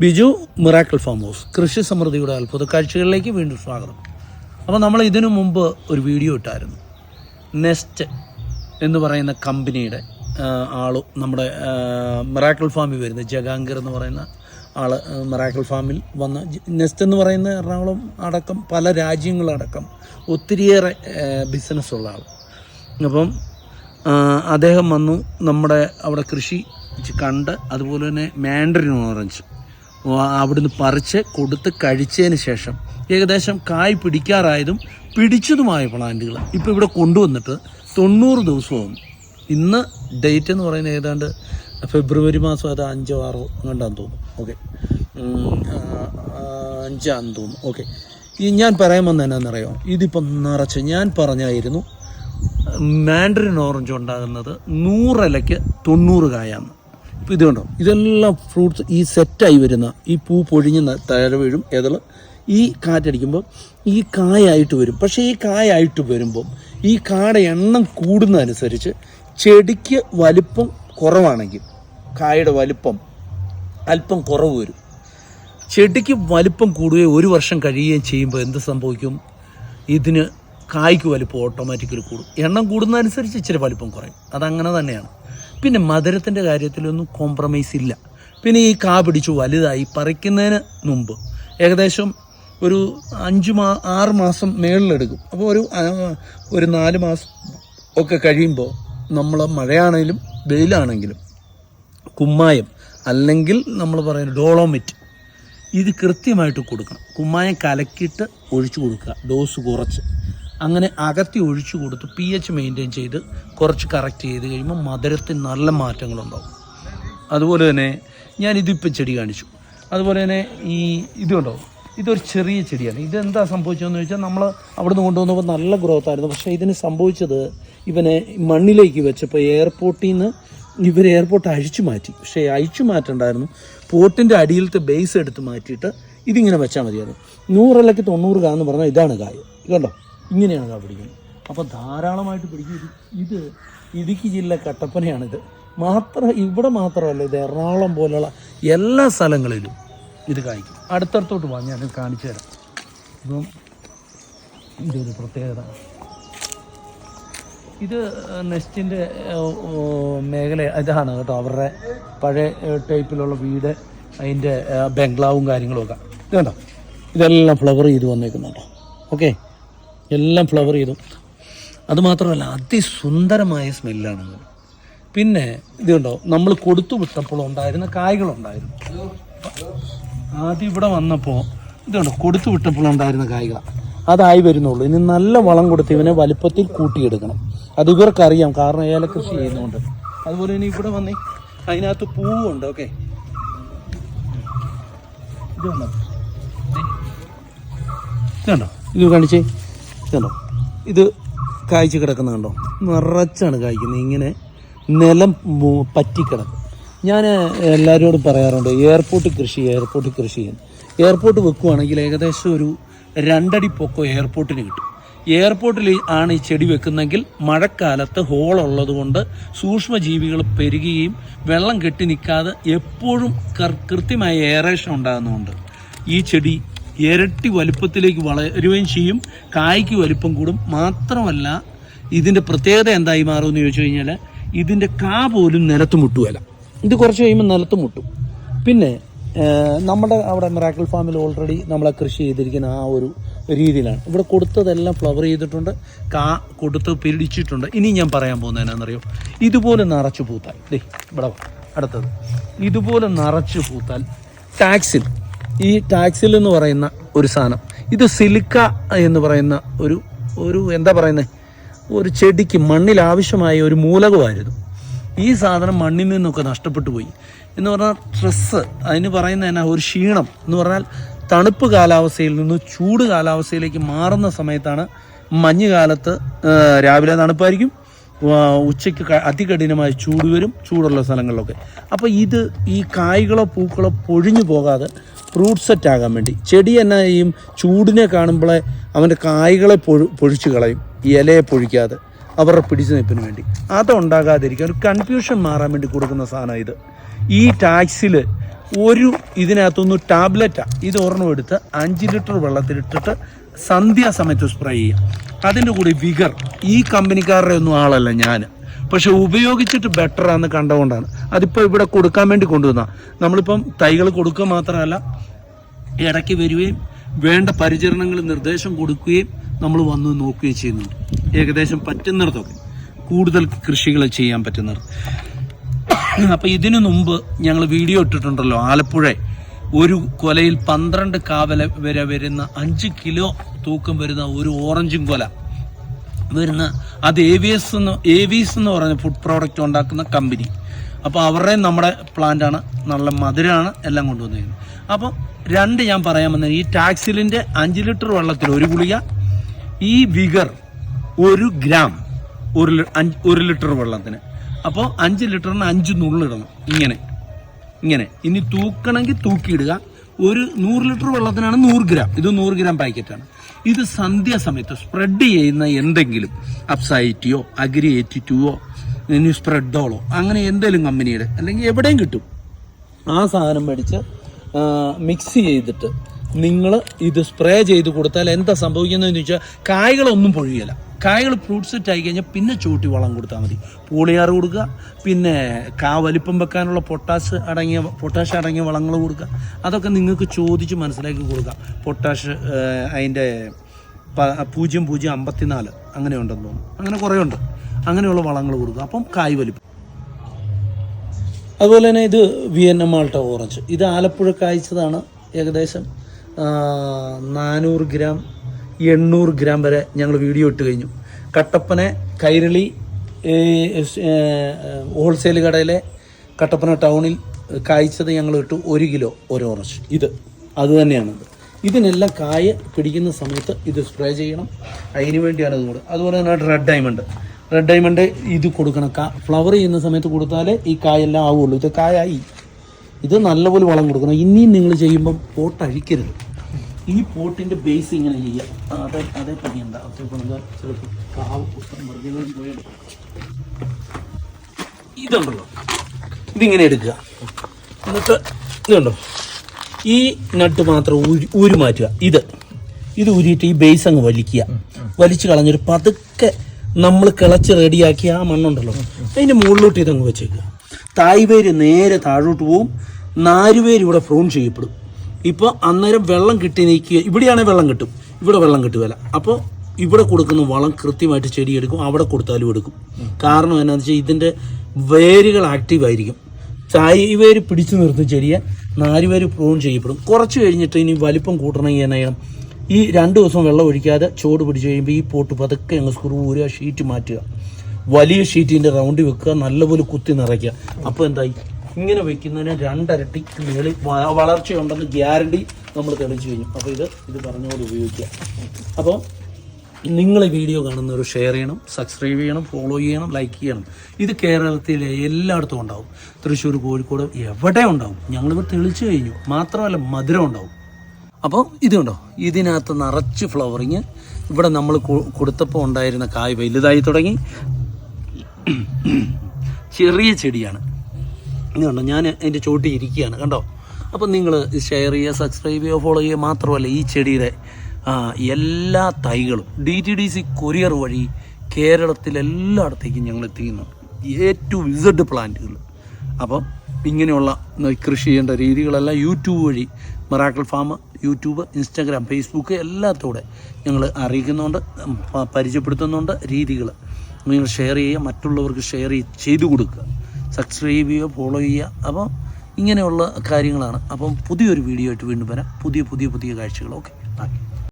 Biju miracle farm house കൃഷി സമൃദ്ധിയുടെ അത്ഭുത കാഴ്ചകളിലേക്ക് വീണ്ടും സ്വാഗതം. അപ്പോൾ നമ്മൾ ഇതിനു മുമ്പ് ഒരു വീഡിയോ ഇട്ടായിരുന്നു. നെസ്റ്റ് എന്ന് പറയുന്ന കമ്പനിയുടെ ആൾ നമ്മുടെ മിറാക്കിൾ ഫാമിൽ വരുന്ന ജഗാങ്കർ എന്ന് പറയുന്ന ആൾ മിറാക്കിൾ ഫാമിൽ വന്ന നെസ്റ്റ് എന്ന് പറയുന്ന എറണാകുളം അടക്കം പല രാജ്യങ്ങളടക്കം ഒത്തിരിയേറെ ബിസിനസ്സുള്ള ആൾ അപ്പം അദ്ദേഹം വന്നു നമ്മുടെ അവിടെ കൃഷി കണ്ട് അതുപോലെ തന്നെ മാൻഡറിൻ ഓറഞ്ച് അവിടുന്ന് പറിച്ച് കൊടുത്ത് കഴിച്ചതിന് ശേഷം ഏകദേശം കായ് പിടിക്കാറായതും പിടിച്ചതുമായ പ്ലാന്റുകൾ ഇപ്പോൾ ഇവിടെ കൊണ്ടുവന്നിട്ട് തൊണ്ണൂറ് ദിവസവും. ഇന്ന് ഡേറ്റ് എന്ന് പറയുന്നത് ഏതാണ്ട് ഫെബ്രുവരി മാസം അത് അഞ്ചോ ആറോ അങ്ങോട്ടാന്ന് തോന്നുന്നു. ഓക്കെ അഞ്ചാന്ന് തോന്നുന്നു. ഓക്കെ ഈ ഞാൻ പറയാൻ വന്ന എന്നാണെന്നറിയോ ഇതിപ്പം നിറച്ച് ഞാൻ പറഞ്ഞായിരുന്നു മാൻഡറിൻ ഓറഞ്ച് ഉണ്ടാകുന്നത് നൂറിലയ്ക്ക് തൊണ്ണൂറ് ഇപ്പം ഇത് കണ്ടോ? ഇതെല്ലാം ഫ്രൂട്ട്സ് ഈ സെറ്റായി വരുന്ന ഈ പൂ പൊഴിഞ്ഞ് താഴെ വീഴും ഏതൾ ഈ കാറ്റടിക്കുമ്പോൾ ഈ കായായിട്ട് വരും. പക്ഷേ ഈ കായായിട്ട് വരുമ്പോൾ ഈ കായുടെ എണ്ണം കൂടുന്നതനുസരിച്ച് ചെടിക്ക് വലിപ്പം കുറവാണെങ്കിൽ കായയുടെ വലിപ്പം അല്പം കുറവ് വരും. ചെടിക്ക് വലിപ്പം കൂടുകയും ഒരു വർഷം കഴിയുകയും ചെയ്യുമ്പോൾ എന്ത് സംഭവിക്കും? ഇതിന് കായ്ക്ക് വലിപ്പം ഓട്ടോമാറ്റിക്കലി കൂടും. എണ്ണം കൂടുന്നതനുസരിച്ച് ഇച്ചിരി വലിപ്പം കുറയും. അതങ്ങനെ തന്നെയാണ്. പിന്നെ മധുരത്തിന്റെ കാര്യത്തിലൊന്നും കോംപ്രമൈസ് ഇല്ല. പിന്നെ ഈ കാ പിടിച്ചു വലുതായി പറിക്കുന്നതിന് മുമ്പ് ഏകദേശം ഒരു അഞ്ച് മാ ആറ് മാസം മേളിലെടുക്കും. അപ്പോൾ ഒരു ഒരു നാല് മാസം ഒക്കെ കഴിയുമ്പോൾ നമ്മൾ മഴയാണെങ്കിലും വെയിലാണെങ്കിലും കുമ്മായം അല്ലെങ്കിൽ നമ്മൾ പറയുന്ന ഡോളോമിറ്റ് ഇത് കൃത്യമായിട്ട് കൊടുക്കണം. കുമ്മായം കലക്കിയിട്ട് ഒഴിച്ചു കൊടുക്കുക. ഡോസ് കുറച്ച്. അങ്ങനെ അകത്തി ഒഴിച്ചു കൊടുത്ത് പി എച്ച് മെയിന്റെയിൻ ചെയ്ത് കുറച്ച് കറക്റ്റ് ചെയ്ത് കഴിയുമ്പോൾ മധുരത്തിൽ നല്ല മാറ്റങ്ങളുണ്ടാവും. അതുപോലെ തന്നെ ഞാൻ ഇതിപ്പം ചെടി കാണിച്ചു. അതുപോലെ തന്നെ ഈ ഇതുണ്ടാവും ഇതൊരു ചെറിയ ചെടിയാണ്. ഇതെന്താ സംഭവിച്ചതെന്ന് ചോദിച്ചാൽ നമ്മൾ അവിടുന്ന് കൊണ്ടുവന്നപ്പോൾ നല്ല ഗ്രോത്ത് ആയിരുന്നു. പക്ഷേ ഇതിന് സംഭവിച്ചത് ഇവനെ മണ്ണിലേക്ക് വെച്ചപ്പോൾ എയർപോർട്ടിൽ നിന്ന് ഇവർ എയർപോർട്ട് അഴിച്ചു മാറ്റി. പക്ഷേ അഴിച്ചു മാറ്റണ്ടായിരുന്നു. പോട്ടിന്റെ അടിയിലത്തെ ബേസ് എടുത്ത് മാറ്റിയിട്ട് ഇതിങ്ങനെ വെച്ചാൽ മതിയായിരുന്നു. നൂറിലക്ക് തൊണ്ണൂറ് കാ എന്ന് പറഞ്ഞാൽ ഇതാണ് കായ്. കണ്ടോ ഇങ്ങനെയാണ് കാ പിടിക്കുന്നത്. അപ്പോൾ ധാരാളമായിട്ട് പിടിക്കും. ഇത് ഇത് ഇടുക്കി ജില്ല കട്ടപ്പനയാണിത്. മാത്രം ഇവിടെ മാത്രമല്ല ഇത് എറണാകുളം പോലുള്ള എല്ലാ സ്ഥലങ്ങളിലും ഇത് കായ്ക്കും. അടുത്തടുത്തോട്ട് വാ ഞാൻ കാണിച്ചു തരാം. ഇപ്പം ഇതൊരു പ്രത്യേകത. ഇത് നെസ്റ്റിന്റെ മേഖല ഇതാണ് കേട്ടോ. അവരുടെ പഴയ ടൈപ്പിലുള്ള വീട് അതിന്റെ ബംഗ്ലാവും കാര്യങ്ങളും ഒക്കെ ഇത് കണ്ടോ? ഇതെല്ലാം ഫ്ലവർ ചെയ്ത് വന്നേക്കുന്നുണ്ടോ. ഓക്കെ? എല്ലാം ഫ്ലവർ ചെയ്തു. അതുമാത്രമല്ല അതിസുന്ദരമായ സ്മെല്ലാണ് പിന്നെ ഇതുണ്ടോ നമ്മൾ കൊടുത്തു വിട്ടപ്പോൾ ഉണ്ടായിരുന്ന കായ്കളുണ്ടായിരുന്നു. ആദ്യം ഇവിടെ വന്നപ്പോൾ ഇതുണ്ടോ കൊടുത്തു വിട്ടപ്പോൾ ഉണ്ടായിരുന്ന കായ്കളാണ് അതായി വരുന്നുള്ളൂ. ഇനി നല്ല വളം കൊടുത്ത് ഇവനെ വലുപ്പത്തിൽ കൂട്ടിയെടുക്കണം. അത് ഇവർക്കറിയാം കാരണം ഏല കൃഷി ചെയ്യുന്നുണ്ട്. അതുപോലെ ഇനി ഇവിടെ വന്നേ അതിനകത്ത് പൂവുണ്ട് ഓക്കെ. ഇതുണ്ടോ ഇതുണ്ടോ. ഇത് കാണിച്ചേ. കണ്ടോ? ഇത് കായ്ച്ച് കിടക്കുന്ന കണ്ടോ? നിറച്ചാണ് കായ്ക്കുന്നത്. ഇങ്ങനെ നിലം പറ്റിക്കിടക്കും. ഞാൻ എല്ലാവരോടും പറയാറുണ്ട് എയർപോർട്ട് കൃഷി എയർപോർട്ട് കൃഷി ചെയ്യുന്നു എയർപോർട്ട് വെക്കുവാണെങ്കിൽ ഏകദേശം ഒരു രണ്ടടി പൊക്കോ എയർപോർട്ടിന് കിട്ടും. എയർപോർട്ടിൽ ആണ് ഈ ചെടി വെക്കുന്നെങ്കിൽ മഴക്കാലത്ത് ഹോൾ ഉള്ളത് കൊണ്ട് സൂക്ഷ്മജീവികൾ പെരുകുകയും വെള്ളം കെട്ടി നിൽക്കാതെ എപ്പോഴും കൃത്യമായ എയറേഷൻ ഉണ്ടാകുന്നതുകൊണ്ട് ഈ ചെടി ഇരട്ടി വലുപ്പത്തിലേക്ക് വളരുകയും ചെയ്യും. കായ്ക്ക് വലുപ്പം കൂടും. മാത്രമല്ല ഇതിന്റെ പ്രത്യേകത എന്തായി മാറുമെന്ന് ചോദിച്ചു കഴിഞ്ഞാൽ ഇതിന്റെ കാ പോലും നിലത്ത് മുട്ടുകയല്ല. ഇത് കുറച്ച് കഴിയുമ്പോൾ നിലത്ത് മുട്ടും. പിന്നെ നമ്മുടെ അവിടെ മിറാക്കിൾ ഫാമിൽ ഓൾറെഡി നമ്മളെ കൃഷി ചെയ്തിരിക്കുന്ന ആ ഒരു രീതിയിലാണ്. ഇവിടെ കൊടുത്തതെല്ലാം ഫ്ലവർ ചെയ്തിട്ടുണ്ട്. കാ കൊടുത്ത് പിടിച്ചിട്ടുണ്ട്. ഇനി ഞാൻ പറയാൻ പോകുന്നത് എന്നാണെന്നറിയോ? ഇതുപോലെ നിറച്ച് പൂത്താൽ. ദേ ഇവിടെ അടുത്തത്. ഇതുപോലെ നിറച്ച് പൂത്താൽ ടാക്സിൽ ഈ ടാക്സിൽ എന്ന് പറയുന്ന ഒരു സാധനം. ഇത് സിലിക്ക എന്ന് പറയുന്ന ഒരു ഒരു എന്താ പറയുന്നത് ഒരു ചെടിക്ക് മണ്ണിൽ ആവശ്യമായ ഒരു മൂലകമായിരുന്നു. ഈ സാധനം മണ്ണിൽ നിന്നൊക്കെ നഷ്ടപ്പെട്ടു പോയി. എന്ന് പറഞ്ഞാൽ സ്ട്രെസ്സ് അതിന് പറയുന്ന എന്നാ ഒരു ക്ഷീണം എന്ന് പറഞ്ഞാൽ തണുപ്പ് കാലാവസ്ഥയിൽ നിന്ന് ചൂട് കാലാവസ്ഥയിലേക്ക് മാറുന്ന സമയത്താണ് മഞ്ഞുകാലത്ത് കാലത്ത് രാവിലെ തണുപ്പായിരിക്കും ഉച്ചയ്ക്ക് അതികഠിനമായ ചൂട് വരും ചൂടുള്ള സ്ഥലങ്ങളിലൊക്കെ. അപ്പോൾ ഇത് ഈ കായ്കളോ പൂക്കളോ പൊഴിഞ്ഞു പോകാതെ ഫ്രൂട്ട് സെറ്റ് ആകാൻ വേണ്ടി. ചെടി എന്നാ ചെയ്യും ചൂടിനെ കാണുമ്പോഴേ അവന്റെ കായ്കളെ പൊഴു പൊഴിച്ചു കളയും ഇലയെ പൊഴിക്കാതെ അവരുടെ പിടിച്ചു നിൽപ്പിന് വേണ്ടി. അതുണ്ടാകാതിരിക്കാൻ ഒരു കൺഫ്യൂഷൻ മാറാൻ വേണ്ടി കൊടുക്കുന്ന സാധനം ഇത്. ഈ ടാക്സിൽ ഒരു ഇതിനകത്തൊന്ന് ടാബ്ലറ്റാണ് ഇത് ഒരെണ്ണം എടുത്ത് അഞ്ച് ലിറ്റർ വെള്ളത്തിലിട്ടിട്ട് സന്ധ്യാസമയത്ത് സ്പ്രേ ചെയ്യാം അതിന്റെ കൂടി വിഗർ. ഈ കമ്പനിക്കാരുടെ ഒന്നും ആളല്ല ഞാൻ. പക്ഷെ ഉപയോഗിച്ചിട്ട് ബെറ്റർ ആണെന്ന് കണ്ടുകൊണ്ടാണ് അതിപ്പോൾ ഇവിടെ കൊടുക്കാൻ വേണ്ടി കൊണ്ടുവന്ന. നമ്മളിപ്പം തൈകൾ കൊടുക്കുക മാത്രമല്ല ഇടയ്ക്ക് വരികയും വേണ്ട പരിചരണങ്ങൾ നിർദ്ദേശം കൊടുക്കുകയും നമ്മൾ വന്ന് നോക്കുകയും ചെയ്യുന്നുണ്ട്. ഏകദേശം പറ്റുന്നിടത്തൊക്കെ. കൂടുതൽ കൃഷികൾ ചെയ്യാൻ പറ്റുന്നിടത്ത്. അപ്പോൾ ഇതിനു മുമ്പ് ഞങ്ങൾ വീഡിയോ ഇട്ടിട്ടുണ്ടല്ലോ ആലപ്പുഴ. ഒരു കൊലയിൽ പന്ത്രണ്ട് കാവല വരെ വരുന്ന അഞ്ച് കിലോ തൂക്കം വരുന്ന ഒരു ഓറഞ്ചും കൊല. വരുന്ന അത് ഏവിയസ് എന്ന് ഏവീസ് എന്ന് പറയുന്ന ഫുഡ് പ്രോഡക്റ്റ് ഉണ്ടാക്കുന്ന കമ്പനി അപ്പോൾ അവരുടെ നമ്മുടെ പ്ലാന്റാണ് നല്ല മധുരമാണ് എല്ലാം കൊണ്ടുവന്നിരിക്കുന്നത്. അപ്പോൾ രണ്ട് ഞാൻ പറയാൻ വന്നത് ഈ ടാക്സിലിന്റെ അഞ്ച് ലിറ്റർ വെള്ളത്തിൽ ഒരു ഗുളിക ഈ വിഗർ ഒരു ഗ്രാം ഒരു ഒരു ലിറ്റർ വെള്ളത്തിന്. അപ്പോൾ അഞ്ച് ലിറ്ററിന് അഞ്ച് നുള്ളിടണം ഇങ്ങനെ. ഇങ്ങനെ. ഇനി തൂക്കണമെങ്കിൽ തൂക്കിയിടുക. ഒരു നൂറ് ലിറ്റർ വെള്ളത്തിനാണ് നൂറ് ഗ്രാം. ഇത് നൂറ് ഗ്രാം പാക്കറ്റാണ് ഇത് സന്ധ്യാസമയത്ത് സ്പ്രെഡ് ചെയ്യുന്ന എന്തെങ്കിലും അപ്സൈറ്റിയോ അഗ്രി എയ്റ്റി ടുവോ ഇനി സ്പ്രെഡോളോ അങ്ങനെ എന്തെങ്കിലും കമ്പനിയുടെ അല്ലെങ്കിൽ എവിടെയും കിട്ടും. ആ സാധനം മേടിച്ച് മിക്സ് ചെയ്തിട്ട് നിങ്ങൾ ഇത് സ്പ്രേ ചെയ്ത് കൊടുത്താൽ എന്താ സംഭവിക്കുന്നതെന്ന് ചോദിച്ചാൽ കായ്കളൊന്നും പൊഴിയല കായ്കൾ ഫ്രൂട്ട്സ് സെറ്റ് ആയി കഴിഞ്ഞാൽ പിന്നെ ചൂട്ടി വളം കൊടുത്താൽ മതി. പൂളിയാറ് കൊടുക്കുക പിന്നെ കാ വലിപ്പം വെക്കാനുള്ള പൊട്ടാഷ് അടങ്ങിയ പൊട്ടാഷ് അടങ്ങിയ വളങ്ങൾ കൊടുക്കുക. അതൊക്കെ നിങ്ങൾക്ക് ചോദിച്ച് മനസ്സിലാക്കി കൊടുക്കുക പൊട്ടാഷ് അതിന്റെ പൂജ്യം പൂജ്യം അമ്പത്തിനാല് അങ്ങനെ ഉണ്ടെന്ന് തോന്നുന്നു. അങ്ങനെ കുറേ ഉണ്ട്. അങ്ങനെയുള്ള വളങ്ങൾ കൊടുക്കുക. അപ്പം കായ് വലിപ്പം. അതുപോലെ തന്നെ ഇത് വിയന്ന മാൾട്ട ഓറഞ്ച് ഇത് ആലപ്പുഴ കായ്ച്ചതാണ് ഏകദേശം നാനൂറ് ഗ്രാം എണ്ണൂറ് ഗ്രാം വരെ ഞങ്ങൾ വീഡിയോ ഇട്ട് കഴിഞ്ഞു. കട്ടപ്പന കൈരളി ഹോൾസെയിൽ കടയിലെ കട്ടപ്പന ടൗണിൽ കായ്ച്ചത് ഞങ്ങൾ ഇട്ടു ഒരു കിലോ ഒരു ഓറഞ്ച്. ഇത് അത് തന്നെയാണ്. ഇതിനെല്ലാം കായ പിടിക്കുന്ന സമയത്ത് ഇത് സ്പ്രേ ചെയ്യണം. അതിന് വേണ്ടിയാണ് ഇത് അതുപോലെ തന്നെ റെഡ് ഡയമണ്ട് റെഡ് ഡയമണ്ട് ഇത് കൊടുക്കണം. കാ ഫ്ലവർ ചെയ്യുന്ന സമയത്ത് കൊടുത്താലേ ഈ കായെല്ലാം ആവുള്ളൂ. ഇത് കായായി. ഇത് നല്ലപോലെ വളം കൊടുക്കണം. ഇനിയും നിങ്ങൾ ചെയ്യുമ്പം പോട്ട് അഴിക്കരുത് ഈ പോട്ടിന്റെ ബേസ് ഇങ്ങനെ ചെയ്യാം അതെ അതേ പണിയുണ്ട് ചിലപ്പോൾ എന്താ? ചിലപ്പോൾ കാവ് മൃഗങ്ങളും ഇതുണ്ടല്ലോ. ഇതിങ്ങനെ എടുക്കുക. എന്നിട്ട് ഇതുണ്ടോ? ഈ നട്ട് മാത്രം ഊരി മാറ്റുക. ഇത്. ഇത് ഊരിയിട്ട് ഈ ബേസ് അങ്ങ് വലിക്കുക. വലിച്ചു കളഞ്ഞൊരു പതുക്കെ നമ്മൾ കിളച്ച് റെഡിയാക്കിയ ആ മണ്ണുണ്ടല്ലോ. അതിന്റെ മുകളിലോട്ട് ഇതങ്ങ് വെച്ചേക്കുക. തായ്വേര് നേരെ താഴോട്ട് പോവും. നാരുവേര് ഇവിടെ ഫ്രോൺ ചെയ്യപ്പെടും. ഇപ്പോൾ അന്നേരം വെള്ളം കിട്ടി നിൽക്കുക ഇവിടെയാണെങ്കിൽ വെള്ളം കിട്ടും. ഇവിടെ വെള്ളം കിട്ടുകയില്ല അപ്പോൾ ഇവിടെ കൊടുക്കുന്ന വളം കൃത്യമായിട്ട് ചെടി എടുക്കും അവിടെ കൊടുത്താലും എടുക്കും. കാരണം എന്നാന്ന് വെച്ചാൽ ഇതിന്റെ വേരുകൾ ആക്റ്റീവ് ആയിരിക്കും. ചായവേര് പിടിച്ചു നിർത്തും ചെടിയെ നാലുപേര് പ്രൂൺ ചെയ്യപ്പെടും. കുറച്ച് കഴിഞ്ഞിട്ട് ഇനി വലിപ്പം കൂട്ടണമെങ്കിൽ എന്നാ ചെയ്യണം ഈ രണ്ട് ദിവസം വെള്ളം ഒഴിക്കാതെ ചോട് പിടിച്ച് കഴിയുമ്പോൾ ഈ പോട്ട് പതുക്കെ അങ്ങ് സ്ക്രൂ ഊരുക ഷീറ്റ് മാറ്റുക. വലിയ ഷീറ്റിന്റെ റൗണ്ട് വെക്കുക നല്ലപോലെ കുത്തി നിറയ്ക്കുക. അപ്പോൾ എന്തായി? ഇങ്ങനെ വെക്കുന്നതിന് രണ്ടരട്ടി മേളിൽ വളർച്ച വളർച്ചയുണ്ടെന്ന് ഗ്യാരണ്ടി നമ്മൾ തെളിച്ചു കഴിഞ്ഞു. അപ്പോൾ ഇത് ഇത് പറഞ്ഞുകൊണ്ട് ഉപയോഗിക്കാം ഉപയോഗിക്കുക. അപ്പോൾ നിങ്ങൾ ഈ വീഡിയോ കാണുന്നവർ ഷെയർ ചെയ്യണം സബ്സ്ക്രൈബ് ചെയ്യണം ഫോളോ ചെയ്യണം ലൈക്ക് ചെയ്യണം. ഇത് കേരളത്തിലെ എല്ലായിടത്തും ഉണ്ടാവും. തൃശ്ശൂർ കോഴിക്കോട് എവിടെ ഉണ്ടാവും? ഞങ്ങളിപ്പോൾ തെളിച്ചു കഴിഞ്ഞു. മാത്രമല്ല മധുരം ഉണ്ടാവും. അപ്പോൾ ഇതുണ്ടോ ഇതിനകത്ത് നിറച്ച് ഫ്ലവറിങ് ഇവിടെ നമ്മൾ കൊടുത്തപ്പോൾ ഉണ്ടായിരുന്ന കായ് വലുതായി തുടങ്ങി. ചെറിയ ചെടിയാണ്. ഇതുണ്ടോ ഞാൻ എന്റെ ചോട്ടി ഇരിക്കുകയാണ് കണ്ടോ? അപ്പം നിങ്ങൾ ഷെയർ ചെയ്യുക സബ്സ്ക്രൈബ് ചെയ്യുക ഫോളോ ചെയ്യുക മാത്രമല്ല ഈ ചെടിയുടെ എല്ലാ തൈകളും D T D C courier വഴി കേരളത്തിലെല്ലായിടത്തേക്കും ഞങ്ങൾ എത്തിക്കുന്നുണ്ട്. എ ടു വിസഡ് പ്ലാന്റുകൾ അപ്പം ഇങ്ങനെയുള്ള കൃഷി ചെയ്യേണ്ട രീതികളെല്ലാം യൂട്യൂബ് വഴി miracle farm YouTube Instagram Facebook എല്ലാത്തൂടെ ഞങ്ങൾ അറിയിക്കുന്നുണ്ട് പരിചയപ്പെടുത്തുന്നുണ്ട് രീതികൾ. നിങ്ങൾ ഷെയർ ചെയ്യുക മറ്റുള്ളവർക്ക് ഷെയർ ചെയ്ത് കൊടുക്കുക. സബ്സ്ക്രൈബ് ചെയ്യുക ഫോളോ ചെയ്യുക. അപ്പോൾ ഇങ്ങനെയുള്ള കാര്യങ്ങളാണ്. അപ്പം പുതിയൊരു വീഡിയോ ആയിട്ട് വീണ്ടും വരാം. പുതിയ പുതിയ പുതിയ കാഴ്ചകൾ. Okay bye